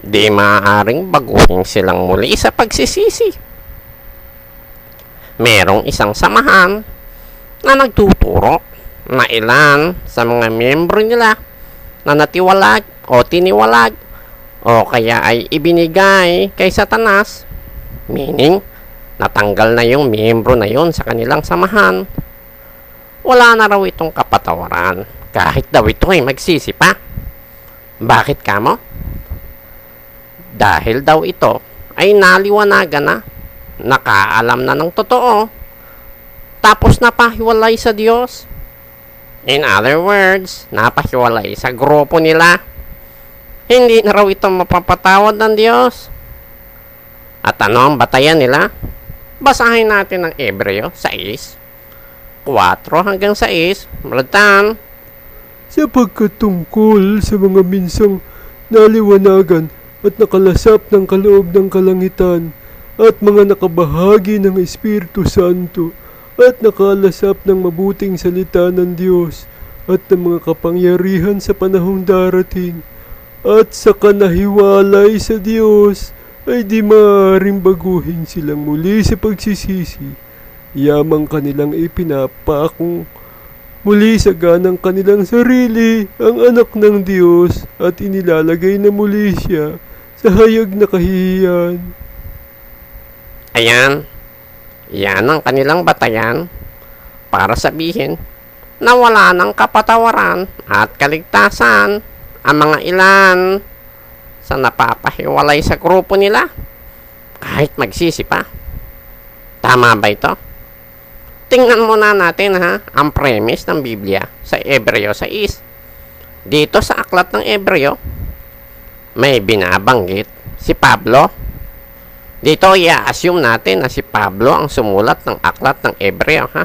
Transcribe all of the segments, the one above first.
di maaaring baguhin silang muli sa pagsisisi. Merong isang samahan na nagtuturo na ilan sa mga miyembro nila na natiwalag o tiniwalag o kaya ay ibinigay kay Satanas, meaning natanggal na yung miyembro na yon sa kanilang samahan, wala na raw itong kapatawaran kahit daw ito ay magsisi pa. Bakit kamo? Dahil daw ito ay naliwanagan na, nakaalam na ng totoo, tapos napahiwalay sa Diyos. In other words, napahiwalay sa grupo nila. Hindi na raw ito mapapatawad ng Diyos. At ano ang batayan nila? Basahin natin ang Ebreo 6, 4 hanggang 6, Bratan, sapagkat tungkol sa mga minsang naliwanagan at nakalasap ng kaloob ng kalangitan at mga nakabahagi ng Espiritu Santo at nakalasap ng mabuting salita ng Diyos at ng mga kapangyarihan sa panahong darating at sa kanahiwalay sa Diyos ay di maaaring baguhin silang muli sa pagsisisi. Yamang kanilang ipinapakong Muli sa ganang kanilang sarili ang anak ng Diyos at inilalagay na muli siya sa hayag na kahihiyan. Ayan, yan ang kanilang batayan para sabihin na wala ng kapatawaran at kaligtasan ang mga ilan sa napapahiwalay sa grupo nila kahit magsisi pa. Tama ba ito? Tingnan muna natin ha ang premise ng Biblia sa Ebreo 6. Dito sa aklat ng Ebreo, may binabanggit si Pablo dito, i-assume natin na si Pablo ang sumulat ng aklat ng Ebreo, ha?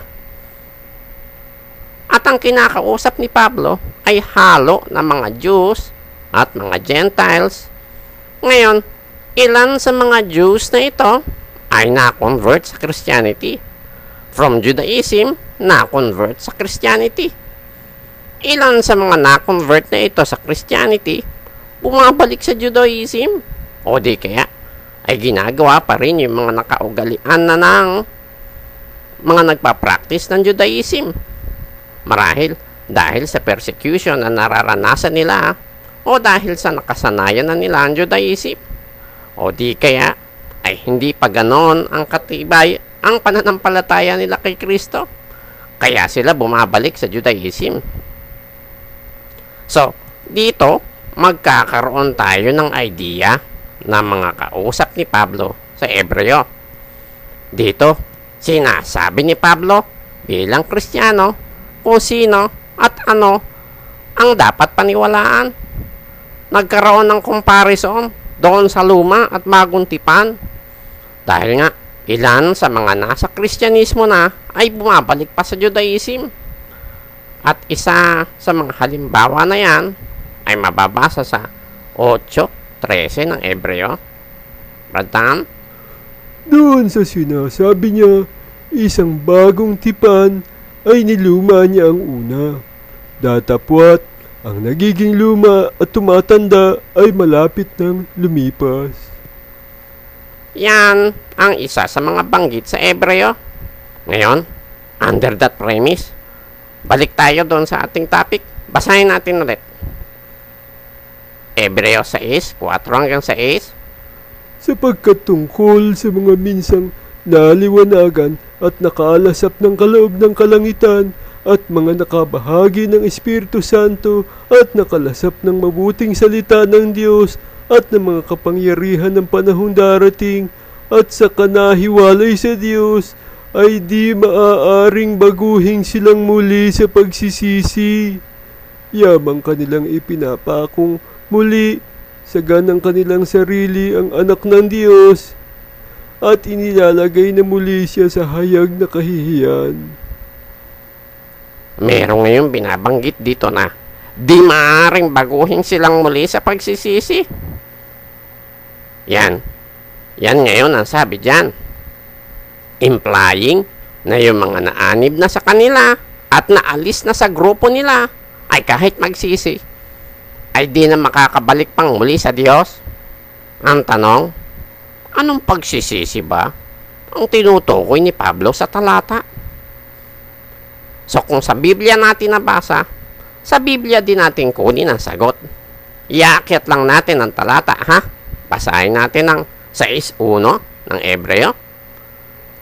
At ang kinakausap ni Pablo ay halo ng mga Jews at mga Gentiles. Ngayon, ilan sa mga Jews na ito ay na-convert sa Christianity. From Judaism, na-convert sa Christianity. Ilan sa mga na-convert na ito sa Christianity, bumabalik sa Judaism. O di kaya, ay ginagawa pa rin yung mga nakaugalian na ng mga nagpa-practice ng Judaism. Marahil dahil sa persecution na nararanasan nila o dahil sa nakasanayan na nila ang Judaism. O di kaya ay hindi pa ganon ang katibay ang pananampalataya nila kay Kristo. Kaya sila bumabalik sa Judaism. So, dito magkakaroon tayo ng idea ng mga kausap ni Pablo sa Ebreo. Dito, sinasabi ni Pablo bilang Kristiyano kung sino at ano ang dapat paniwalaan. Nagkaroon ng comparison doon sa luma at bagong tipan. Dahil nga, ilan sa mga nasa Kristyanismo na ay bumabalik pa sa Judaism. At isa sa mga halimbawa na yan ay mababasa sa 8.13 ng Ebreo. Bratan, Doon sa sinasabi niya, isang bagong tipan ay niluma niya ang una. Datapwat, ang nagiging luma at tumatanda ay malapit ng lumipas. yan ang isa sa mga banggit sa Ebreo. Ngayon, under that premise, balik tayo doon sa ating topic. Basahin natin ulit. Ebreo 6, 4 hanggang 6. sapagkat tungkol sa mga minsang naliwanagan at nakaalasap ng kaloob ng kalangitan at mga nakabahagi ng Espiritu Santo at nakalasap ng mabuting salita ng Diyos at ng mga kapangyarihan ng panahong darating at sa kanahiwalay sa Diyos ay di maaaring baguhin silang muli sa pagsisisi. Yamang kanilang ipinapakong muli sa ganang kanilang sarili ang anak ng Diyos at inilalagay na muli siya sa hayag na kahihiyan. Merong ngayon binabanggit dito na di maaaring baguhin silang muli sa pagsisisi. Yan. Yan ngayon ang sabi dyan. Implying na yung mga naanib na sa kanila at naalis na sa grupo nila ay kahit magsisi ay di na makakabalik pang muli sa Diyos. Ang tanong, anong pagsisisi ba ang tinutukoy ni Pablo sa talata? So kung sa Biblia natin nabasa, sa Biblia din natin kunin ang sagot. Iakyat lang natin ang talata, ha? Basahin natin ang 6.1 ng Ebreo.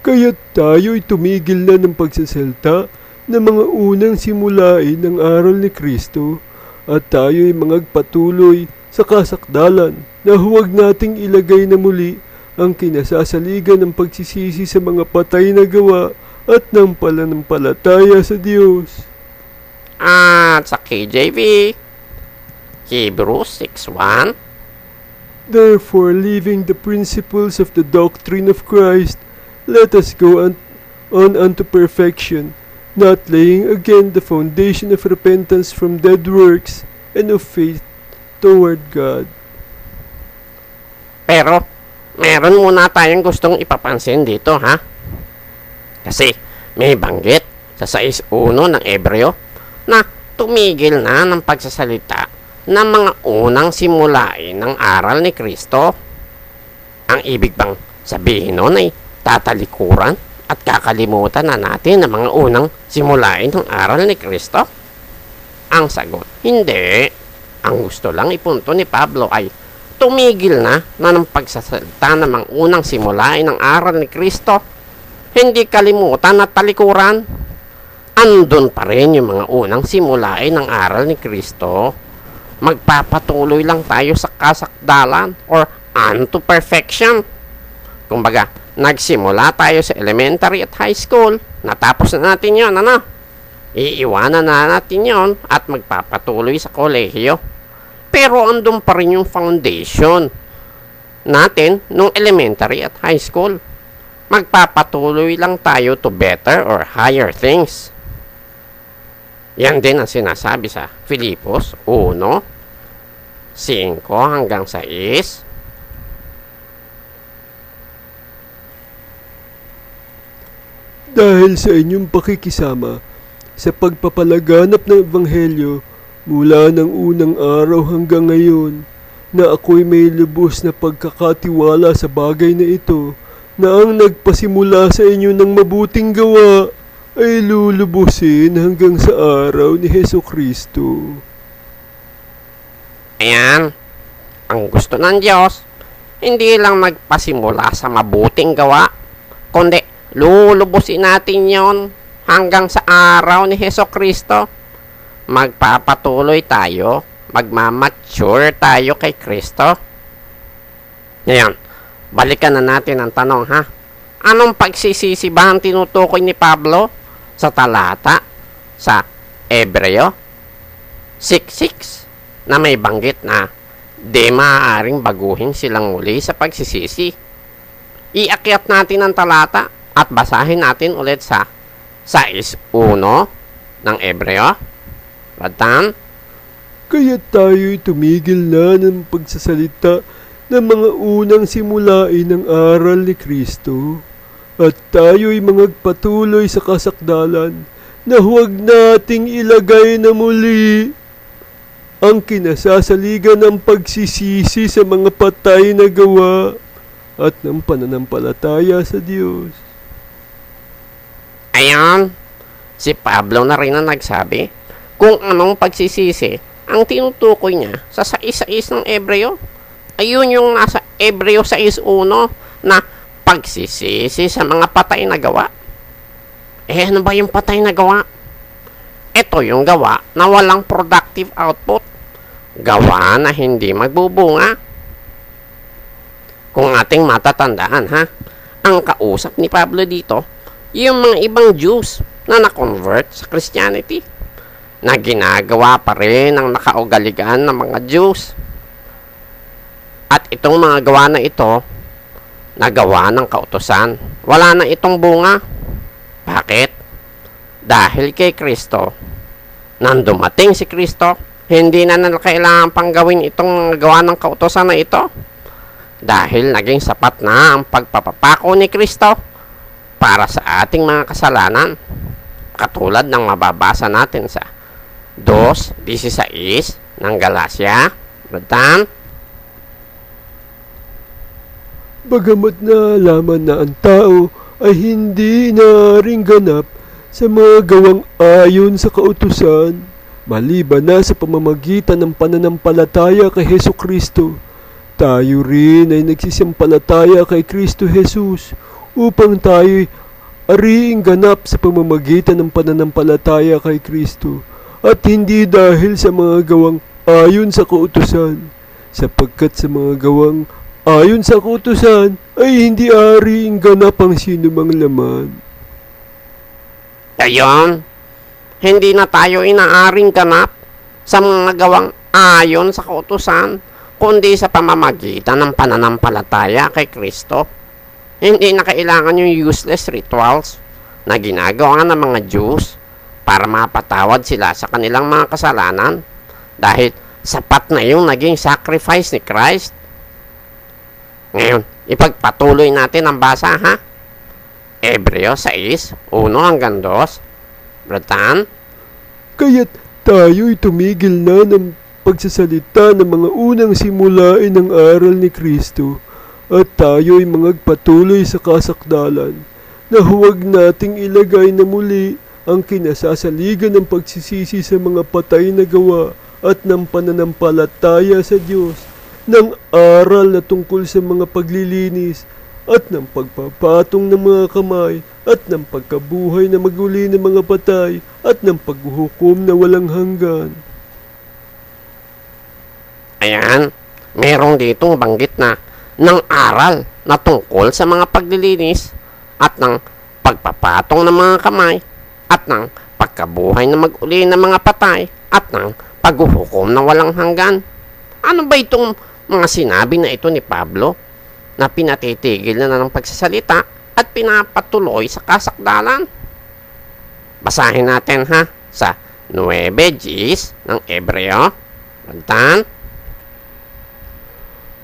Kaya't tayo'y tumigil na ng pagsasalta ng mga unang simulain ng aral ni Kristo at tayo'y magpatuloy sa kasakdalan na huwag nating ilagay na muli ang kinasasaligan ng pagsisisi sa mga patay na gawa at ng pananampalataya sa Diyos. At sa KJV, Hebrews 6.1, Therefore, leaving the principles of the doctrine of Christ, let us go on, on unto perfection, not laying again the foundation of repentance from dead works and of faith toward God. Pero, meron muna tayong gustong ipapansin dito, ha? Kasi, may banggit sa 6.1 ng Ebreo na tumigil na ng pagsasalita ng mga unang simulain ng aral ni Kristo. Ang ibig bang sabihin nun ay tatalikuran at kakalimutan na natin ang mga unang simulain ng aral ni Kristo? Ang sagot, hindi. Ang gusto lang ipunto ni Pablo ay tumigil na na ng pagsasalita ng mga unang simulain ng aral ni Kristo. Hindi kalimutan at talikuran. Andun pa rin yung mga unang simulain ng aral ni Kristo. Magpapatuloy lang tayo sa kasakdalan or unto perfection. Kumbaga, nagsimula tayo sa elementary at high school. Natapos na natin yon ano? Iiwanan na natin yon at magpapatuloy sa kolehiyo. Pero andun pa rin yung foundation natin nung elementary at high school. Magpapatuloy lang tayo to better or higher things. Yan din ang sinasabi sa Filipos 1, 5 hanggang 6. Dahil sa inyong pakikisama sa pagpapalaganap ng Ebanghelyo mula ng unang araw hanggang ngayon, na ako'y may lubos na pagkakatiwala sa bagay na ito, na ang nagpasimula sa inyo ng mabuting gawa ay lulubusin hanggang sa araw ni Heso Kristo. Ayan, ang gusto ng Diyos, hindi lang magpasimula sa mabuting gawa, kundi lulubusin natin yon hanggang sa araw ni Heso Kristo. Magpapatuloy tayo, magmamature tayo kay Kristo. Ngayon, balikan na natin ang tanong ha. Anong pagsisisi ba ang tinutukoy ni Pablo sa talata sa Ebreo 6.6 na may banggit na di maaaring baguhin silang muli sa pagsisisi. Iakyat natin ang talata at basahin natin ulit sa 6.1 ng Ebreo. Ratan, Kaya tayo'y tumigil na ng pagsasalita ng mga unang simulain ng aral ni Kristo at tayo'y magpatuloy sa kasakdalan na huwag nating ilagay na muli ang kinasasaligan ng pagsisisi sa mga patay na gawa at ng pananampalataya sa Diyos. Ayan, si Pablo na rin ang nagsabi kung anong pagsisisi ang tinutukoy niya sa sais-sais ng Ebreo. Ayun yung nasa Ebreo 6.1 na pagsisisi sa mga patay na gawa. Eh ano ba yung patay na gawa? Ito yung gawa na walang productive output. Gawa na hindi magbubunga. Kung ating matatandaan ha, ang kausap ni Pablo dito, yung mga ibang Jews na na-convert sa Christianity na ginagawa pa rin ang nakaugaligan ng mga Jews. At itong mga gawa na ito, nagawa ng kautosan. Wala na itong bunga. Bakit? Dahil kay Kristo, nang dumating si Kristo, hindi na nila kailangan pang gawin itong gawa ng kautosan na ito. Dahil naging sapat na ang pagpapapako ni Kristo para sa ating mga kasalanan. Katulad ng mababasa natin sa 2.16 ng Galacia. Bratan, Bagamat na laman na ang tao ay hindi naaring ganap sa mga gawang ayon sa kautusan, maliban na sa pamamagitan ng pananampalataya kay Heso Kristo. Tayo rin ay nagsisimpalataya kay Kristo Jesus upang tayo ariing ganap sa pamamagitan ng pananampalataya kay Kristo at hindi dahil sa mga gawang ayon sa kautusan sapagkat sa mga gawang ayon sa kautusan ay hindi ariing ganap ang sinumang laman. Gayon, hindi na tayo inaaring ganap sa mga gawang ayon sa kautusan, kundi sa pamamagitan ng pananampalataya kay Kristo. Hindi na kailangan yung useless rituals na ginagawa ng mga Jews para mapatawad sila sa kanilang mga kasalanan dahil sapat na yung naging sacrifice ni Christ. Ngayon, ipagpatuloy natin ang basa ha. Hebreo 6, 1 hanggang 2. Bratan, Kaya't tayo'y tumigil na ng pagsasalita ng mga unang simulain ng aral ni Kristo at tayo'y magpatuloy sa kasakdalan na huwag nating ilagay na muli ang kinasasaligan ng pagsisisi sa mga patay na gawa at ng pananampalataya sa Diyos ng aral na tungkol sa mga paglilinis at ng pagpapatong ng mga kamay at ng pagkabuhay na maguli ng mga patay at ng paghuhukom na walang hanggan. ayan, merong ditong banggit na ng aral na tungkol sa mga paglilinis at ng pagpapatong ng mga kamay at ng pagkabuhay na mag-uli ng mga patay at ng paghuhukom na walang hanggan. Ano ba itong mga sinabi na ito ni Pablo na pinatitigil na ng pagsasalita at pinapatuloy sa kasakdalan? Basahin natin ha sa 9 Gs ng Ebreo.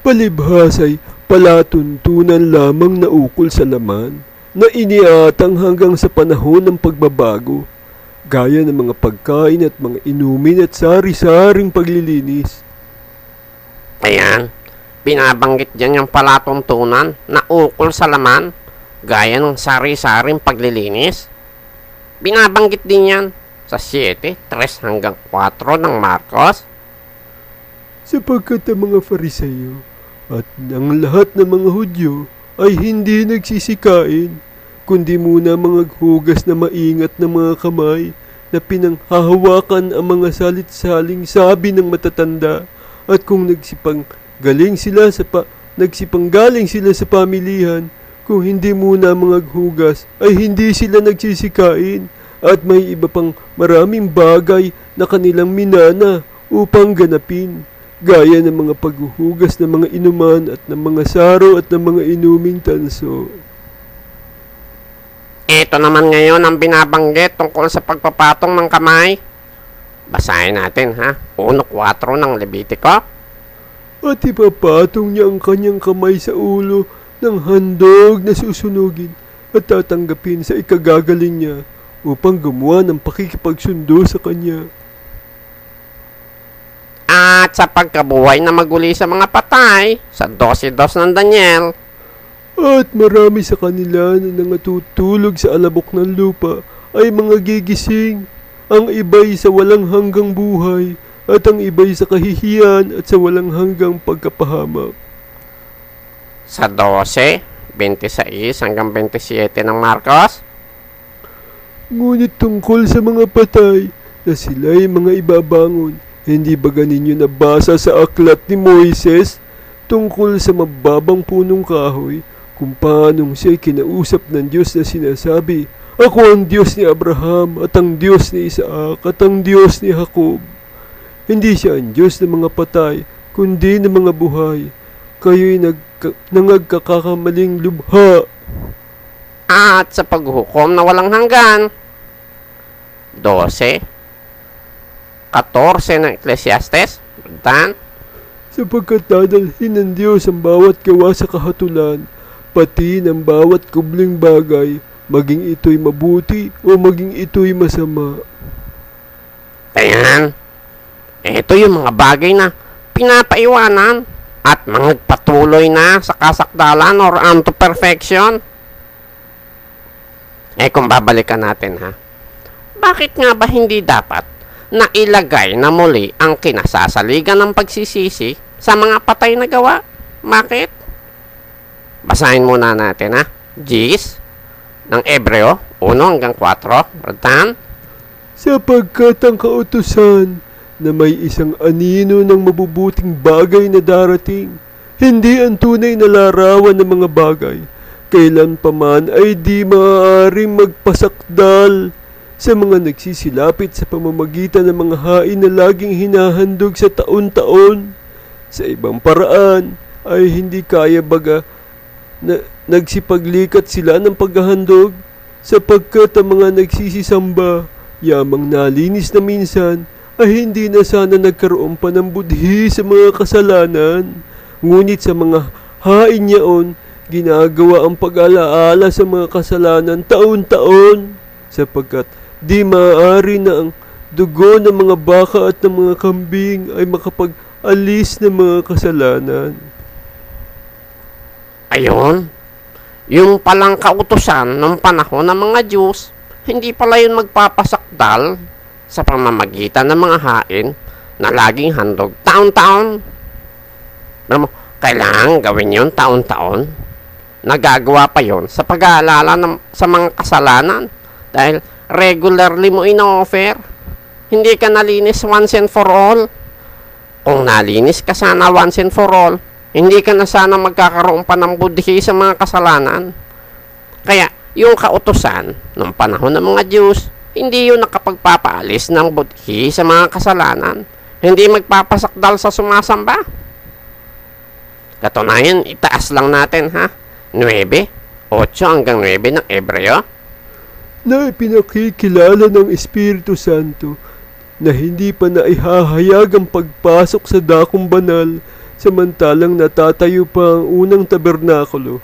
Bantan. Palibhasay palatuntunan lamang na ukol sa laman na iniatang hanggang sa panahon ng pagbabago, gaya ng mga pagkain at mga inumin at sari-saring paglilinis. Ayan, binabanggit dyan yung palatuntunan na ukol sa laman, gaya ng sari-saring paglilinis. Binabanggit din yan sa 7, 3 hanggang 4 ng Marcos. sapagkat ang mga fariseyo at ang lahat ng mga Hudyo ay hindi nagsisikain, kundi muna mga hugas na maingat na mga kamay na pinanghahawakan ang mga salit-saling sabi ng matatanda. At kung nagsipang galing sila sa pa, nagsipanggaling sila sa pamilihan, kung hindi muna mga hugas ay hindi sila nagsisikain. At may iba pang maraming bagay na kanilang minana upang ganapin gaya ng mga paghuhugas ng mga inuman at ng mga saro at ng mga inuming tanso. Ito naman ngayon ang binabanggit tungkol sa pagpapatong ng kamay. Basahin natin ha, 1.4 ng Levitico. At ipapatong niya ang kanyang kamay sa ulo ng handog na susunugin at tatanggapin sa ikagagaling niya upang gumawa ng pakikipagsundo sa kanya. At sa pagkabuhay na maguli sa mga patay, sa 12.2 ng Daniel, At marami sa kanila na nangatutulog sa alabok ng lupa ay mga gigising. Ang iba'y sa walang hanggang buhay at ang iba'y sa kahihiyan at sa walang hanggang pagkapahamak. sa 12, 26 hanggang 27 ng Marcos, Ngunit tungkol sa mga patay na sila'y mga ibabangon, hindi ba ganinyo nabasa sa aklat ni Moises tungkol sa mababang punong kahoy kung paanong siya'y kinausap ng Diyos na sinasabi, Ako ang Diyos ni Abraham at ang Diyos ni Isaac at ang Diyos ni Jacob. Hindi siya ang Diyos ng mga patay, kundi ng mga buhay. Kayo'y nagka- nangagkakamaling lubha. at sa paghukom na walang hanggan, 12, 14 ng Ecclesiastes, Bantan, sapagkat dadalhin ng Diyos ang bawat gawa sa kahatulan, pati ng bawat kubling bagay, maging ito'y mabuti o maging ito'y masama. Ayan. Ito yung mga bagay na pinapaiwanan at magpatuloy na sa kasakdalan or unto perfection? Eh kung babalikan natin ha, bakit nga ba hindi dapat na ilagay na muli ang kinasasaligan ng pagsisisi sa mga patay na gawa? Bakit? Basahin muna natin ha. Gis ng Ebreo 1 hanggang 4. Ratan. sapagkat ang kautusan na may isang anino ng mabubuting bagay na darating, hindi ang tunay na larawan ng mga bagay, kailan paman ay di maaaring magpasakdal sa mga nagsisilapit sa pamamagitan ng mga hain na laging hinahandog sa taon-taon. Sa ibang paraan ay hindi kaya baga na nagsipaglikat sila ng paghahandog sapagkat ang mga nagsisisamba yamang nalinis na minsan ay hindi na sana nagkaroon pa ng budhi sa mga kasalanan. Ngunit sa mga hain niyaon, ginagawa ang pag-alaala sa mga kasalanan taon-taon sapagkat di maaari na ang dugo ng mga baka at ng mga kambing ay makapag-alis ng mga kasalanan. Ayun. Yung palang kautusan ng panahon ng mga Diyos, hindi pala yun magpapasakdal sa pamamagitan ng mga hain na laging handog taon-taon. Alam mo, kailangan gawin yun taon-taon. Nagagawa pa yun sa pag-aalala ng, sa mga kasalanan. Dahil regularly mo ino-offer. Hindi ka nalinis once and for all. Kung nalinis ka sana once and for all, hindi ka na sana magkakaroon pa ng budhi sa mga kasalanan. Kaya, yung kautosan ng panahon ng mga Diyos, hindi yun nakapagpapaalis ng budhi sa mga kasalanan. Hindi magpapasakdal sa sumasamba. Katunayan, itaas lang natin ha. 9, 8 hanggang 9 ng Ebreo. Na ipinakikilala ng Espiritu Santo na hindi pa naihahayag ang pagpasok sa dakong banal samantalang natatayo pa ang unang tabernakulo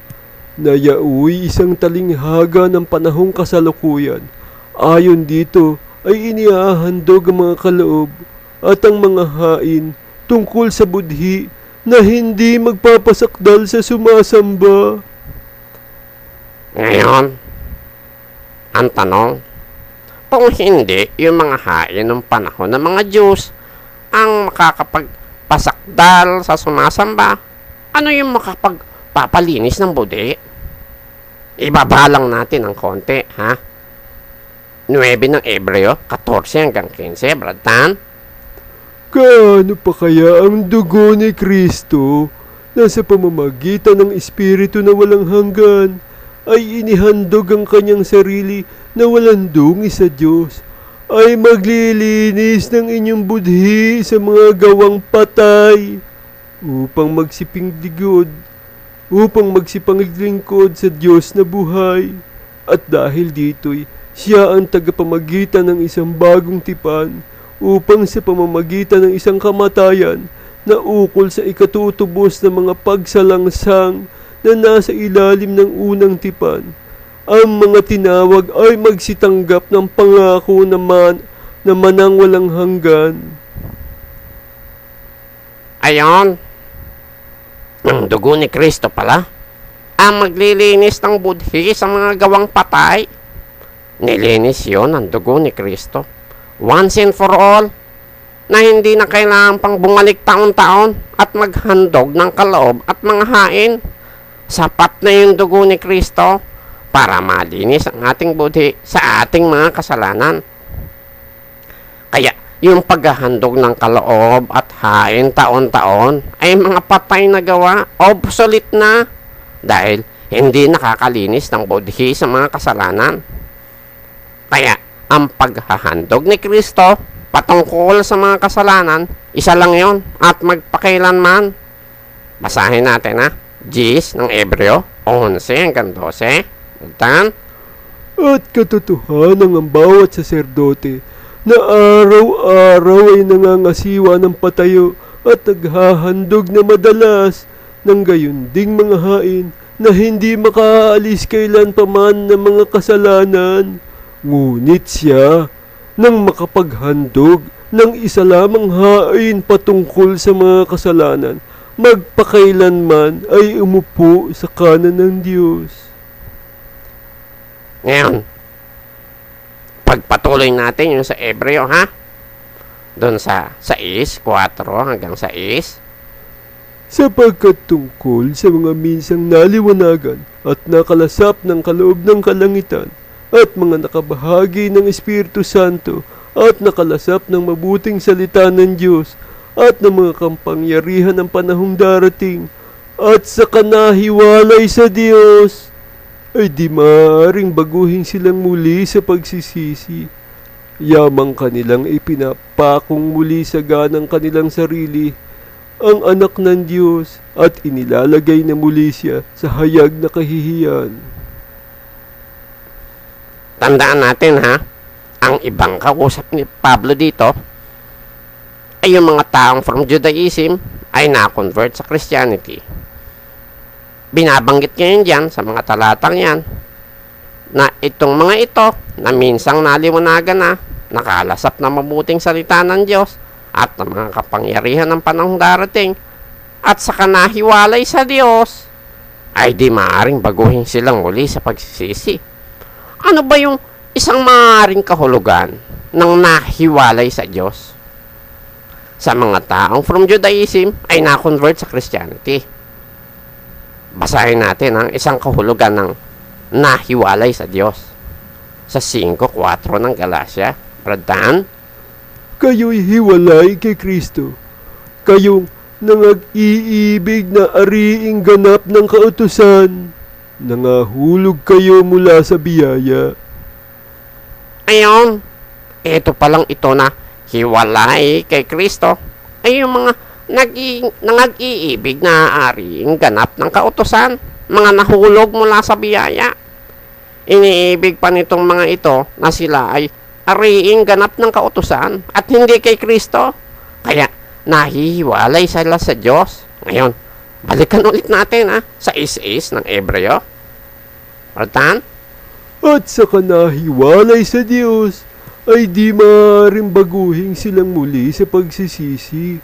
na yaoy isang talinghaga ng panahong kasalukuyan. Ayon dito ay inihahandog ang mga kaloob at ang mga hain tungkol sa budhi na hindi magpapasakdal sa sumasamba. Ngayon, ang tanong, kung hindi yung mga hain ng panahon ng mga Diyos ang makakapagpasakdal sa sumasamba, ano yung makapagpapalinis ng budi? Ibabalang natin ng konti, ha? 9 ng Ebreo, 14 hanggang 15, Brad Tan. Kaano pa kaya ang dugo ni Kristo na sa pamamagitan ng Espiritu na walang hanggan ay inihandog ang kanyang sarili na walang dungi sa Diyos. Ay maglilinis ng inyong budhi sa mga gawang patay upang magsiping digod upang magsipanglingkod sa Diyos na buhay. At dahil dito'y siya ang tagapamagitan ng isang bagong tipan upang sa pamamagitan ng isang kamatayan na ukol sa ikatutubos ng mga pagsalangsang na nasa ilalim ng unang tipan. Ang mga tinawag ay magsitanggap ng pangako naman na manang walang hanggan. Ayon, ang dugo ni Kristo pala, ang maglilinis ng budhi sa mga gawang patay. Nilinis yon ang dugo ni Kristo. Once and for all, na hindi na kailangan pang bumalik taon-taon at maghandog ng kaloob at mga hain. Sapat na yung dugo ni Kristo para malinis ang ating budhi sa ating mga kasalanan. Kaya, yung paghahandog ng kaloob at hain taon-taon ay mga patay na gawa, obsolete na, dahil hindi nakakalinis ng budhi sa mga kasalanan. Kaya, ang paghahandog ni Kristo patungkol sa mga kasalanan, isa lang yon at magpakailanman. Basahin natin ha. Gis ng Ebreo 11 hanggang 12. Tan. At katotohanan ang bawat saserdote na araw-araw ay nangangasiwa ng patayo at naghahandog na madalas ng gayon ding mga hain na hindi makaalis kailan paman ng mga kasalanan. Ngunit siya, nang makapaghandog ng isa lamang hain patungkol sa mga kasalanan, magpakailanman ay umupo sa kanan ng Diyos. Ngayon, pagpatuloy natin yung sa Ebreo, ha? Doon sa 6, 4 hanggang 6. sapagkat tungkol sa mga minsang naliwanagan at nakalasap ng kaloob ng kalangitan at mga nakabahagi ng Espiritu Santo at nakalasap ng mabuting salita ng Diyos at ng mga kampangyarihan ng panahong darating at sa kanahiwalay sa Diyos ay di maaring baguhin silang muli sa pagsisisi. Yamang kanilang ipinapakong muli sa ganang kanilang sarili ang anak ng Diyos at inilalagay na muli siya sa hayag na kahihiyan. Tandaan natin, ha? Ang ibang kausap ni Pablo dito ay yung mga taong from Judaism ay na-convert sa Christianity. Binabanggit niya yun dyan sa mga talatang yan na itong mga ito na minsang naliwanagan na nakalasap na mabuting salita ng Diyos at ng mga kapangyarihan ng panahong darating at sa kanahiwalay sa Diyos ay di maaring baguhin silang muli sa pagsisisi. Ano ba yung isang maaaring kahulugan ng nahiwalay sa Diyos? Sa mga taong from Judaism ay na-convert sa Christianity. Basahin natin ang isang kahulugan ng nahiwalay sa Diyos. Sa 5.4 ng Galacia, Brad Dan, Kayo'y hiwalay kay Kristo. Kayong nangag-iibig na ariing ganap ng kautusan. Nangahulog kayo mula sa biyaya. Ayon, ito palang ito na hiwalay kay Kristo ay yung mga nag-i- nangag-iibig na aring ganap ng kautosan, mga nahulog mula sa biyaya. Iniibig pa nitong mga ito na sila ay ariing ganap ng kautosan at hindi kay Kristo. Kaya nahihiwalay sila sa Diyos. Ngayon, balikan ulit natin ha, sa is-is ng Ebreo. Rotan? At sa kanahiwalay sa Diyos ay di maaaring baguhin silang muli sa pagsisisi.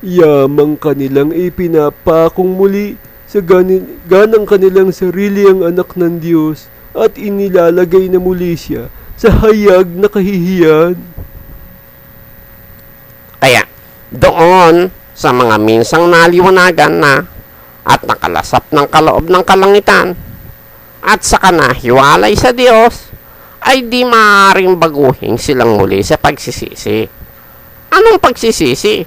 Yamang kanilang ipinapakong muli sa gani- ganang kanilang sarili ang anak ng Diyos at inilalagay na muli siya sa hayag na kahihiyan. Kaya, doon sa mga minsang naliwanagan na at nakalasap ng kaloob ng kalangitan at sa kanahiwalay sa Diyos, ay di maaaring baguhin silang muli sa pagsisisi. Anong pagsisisi?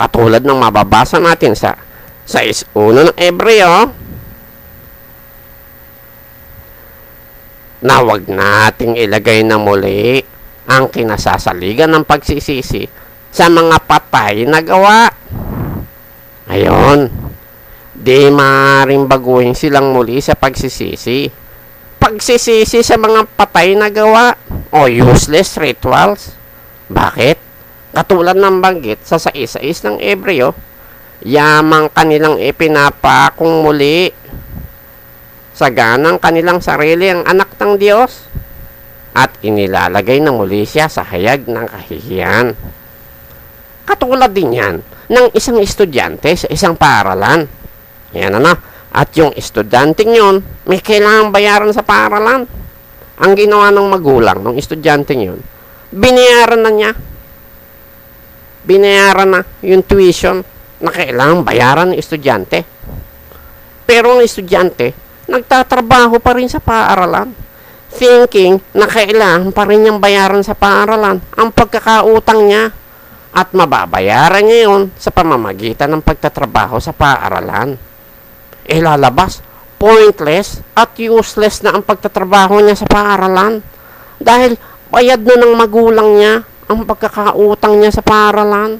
Katulad ng mababasa natin sa sa 1 ng Ebreo, na wag nating ilagay na muli ang kinasasaligan ng pagsisisi sa mga patay na gawa. Ayon, di maaaring baguhin silang muli sa pagsisisi. Pagsisisi sa mga patay na gawa o useless rituals. Bakit? Katulad ng banggit sa sais-sais ng Ebreo, yamang kanilang ipinapakong muli sa ganang kanilang sarili ang anak ng Diyos at inilalagay na muli siya sa hayag ng kahihiyan. Katulad din yan ng isang estudyante sa isang paaralan. Yan ano, at yung estudyante yon may kailangang bayaran sa paaralan. Ang ginawa ng magulang ng estudyante yon, binayaran na niya. Binayaran na yung tuition na kailangang bayaran ng estudyante. Pero ang estudyante, nagtatrabaho pa rin sa paaralan. Thinking na kailangan pa rin niyang bayaran sa paaralan ang pagkakautang niya at mababayaran niya yun sa pamamagitan ng pagtatrabaho sa paaralan. E lalabas, pointless at useless na ang pagtatrabaho niya sa paaralan dahil bayad na ng magulang niya ang pagkakautang niya sa paaralan.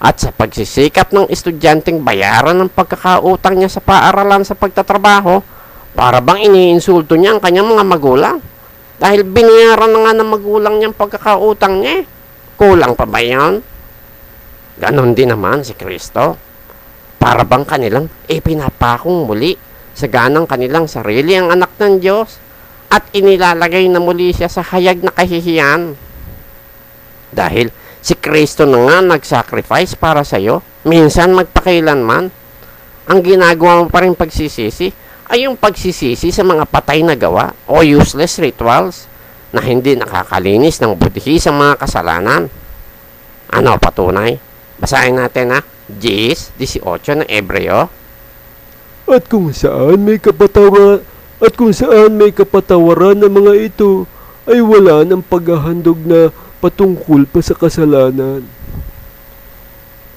At sa pagsisikap ng estudyanteng bayaran ng pagkakautang niya sa paaralan sa pagtatrabaho, para bang iniinsulto niya ang kanyang mga magulang. Dahil binayaran na nga ng magulang niyang pagkakautang niya. eh. Kulang pa ba yan? Ganon din naman si Kristo. Para bang kanilang ipinapakong muli sa ganang kanilang sarili ang anak ng Diyos at inilalagay na muli siya sa hayag na kahihiyan. Dahil si Kristo na nga nag-sacrifice para sa iyo minsan magpakailanman, ang ginagawa mo pa rin pagsisisi ay yung pagsisisi sa mga patay na gawa o useless rituals na hindi nakakalinis ng budhi sa mga kasalanan. Ano patunay? Basahin natin ha. Gis 18 ng Ebreo. At kung saan may kapatawa at kung saan may kapatawaran ng mga ito ay wala ng paghahandog na patungkol pa sa kasalanan.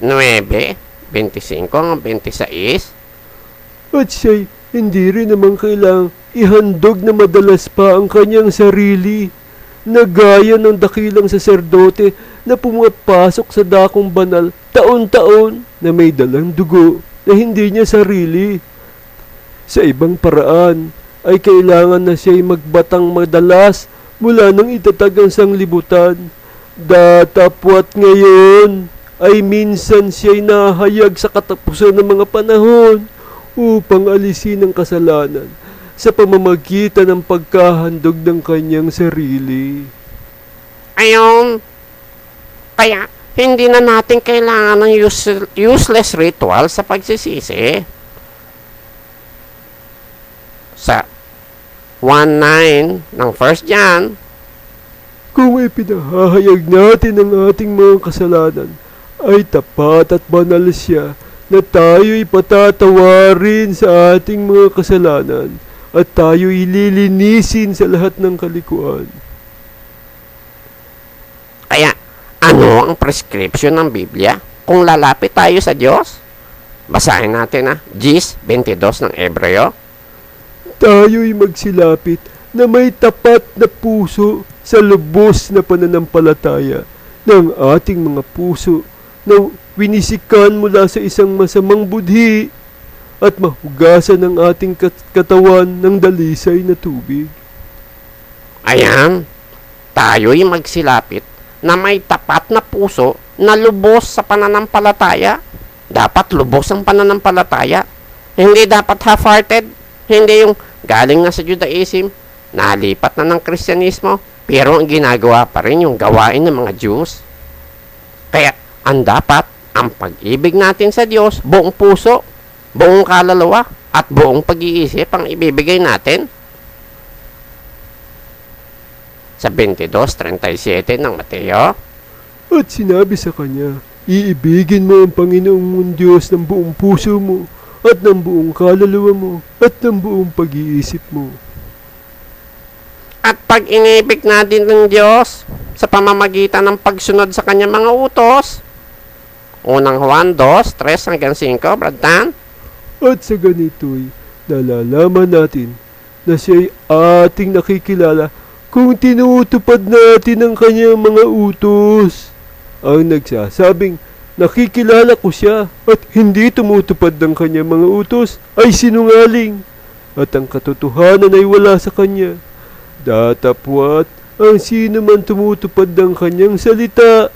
9, 25 hanggang 26. At siya'y hindi rin naman kailang ihandog na madalas pa ang kanyang sarili na gaya ng dakilang saserdote na pumapasok sa dakong banal taon-taon na may dalang dugo na hindi niya sarili. Sa ibang paraan ay kailangan na siya'y magbatang madalas mula nang itatag ang sanglibutan. Datapwat ngayon ay minsan siya'y nahayag sa katapusan ng mga panahon upang alisin ang kasalanan sa pamamagitan ng pagkahandog ng kanyang sarili. Ayun. Kaya, hindi na natin kailangan ng use- useless ritual sa pagsisisi. Sa 1.9 ng 1 John, Kung ipinahahayag natin ang ating mga kasalanan, ay tapat at banal siya na tayo'y patatawarin sa ating mga kasalanan at tayo'y lilinisin sa lahat ng kalikuan. kaya ang prescription ng Biblia kung lalapit tayo sa Diyos? Basahin natin ah, Gis 22 ng Ebreo. tayo'y magsilapit na may tapat na puso sa lubos na pananampalataya ng ating mga puso na winisikan mula sa isang masamang budhi at mahugasan ng ating kat- katawan ng dalisay na tubig. Ayan, tayo'y magsilapit na may tapat na puso na lubos sa pananampalataya. Dapat lubos ang pananampalataya. Hindi dapat half-hearted. Hindi yung galing na sa Judaism, nalipat na ng Kristyanismo, pero ang ginagawa pa rin yung gawain ng mga Jews. Kaya, ang dapat, ang pag-ibig natin sa Diyos, buong puso, buong kaluluwa, at buong pag-iisip ang ibibigay natin sa 22.37 ng Mateo. At sinabi sa kanya, Iibigin mo ang Panginoong mong Diyos ng buong puso mo at ng buong kaluluwa mo at ng buong pag-iisip mo. At pag inibig natin ng Diyos sa pamamagitan ng pagsunod sa kanyang mga utos, unang Juan 2, 3 hanggang 5, Brad Dan, At sa ganito'y nalalaman natin na siya'y ating nakikilala kung tinutupad natin ang kanyang mga utos. Ang nagsasabing nakikilala ko siya at hindi tumutupad ng kanyang mga utos ay sinungaling at ang katotohanan ay wala sa kanya. Datapwat ang sino man tumutupad ng kanyang salita,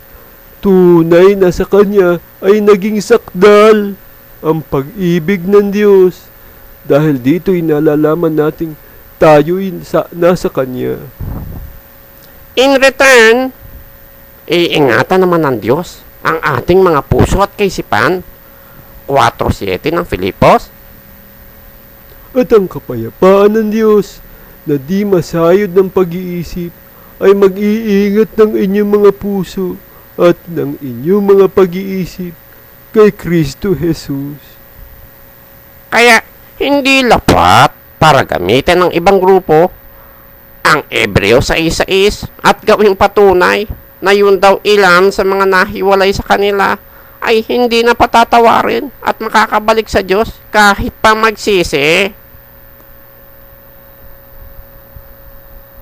tunay na sa kanya ay naging sakdal ang pag-ibig ng Diyos. Dahil dito'y nalalaman nating tayo'y sa, nasa Kanya. In return, iingatan naman ng Diyos ang ating mga puso at kaisipan. 4.7 ng Filipos, At ang kapayapaan ng Diyos na di masayod ng pag-iisip ay mag-iingat ng inyong mga puso at ng inyong mga pag-iisip kay Kristo Jesus. Kaya hindi lapat para gamitin ng ibang grupo ang Ebreo sa isa-is at gawing patunay na yun daw ilan sa mga nahiwalay sa kanila ay hindi na patatawarin at makakabalik sa Diyos kahit pa magsisi.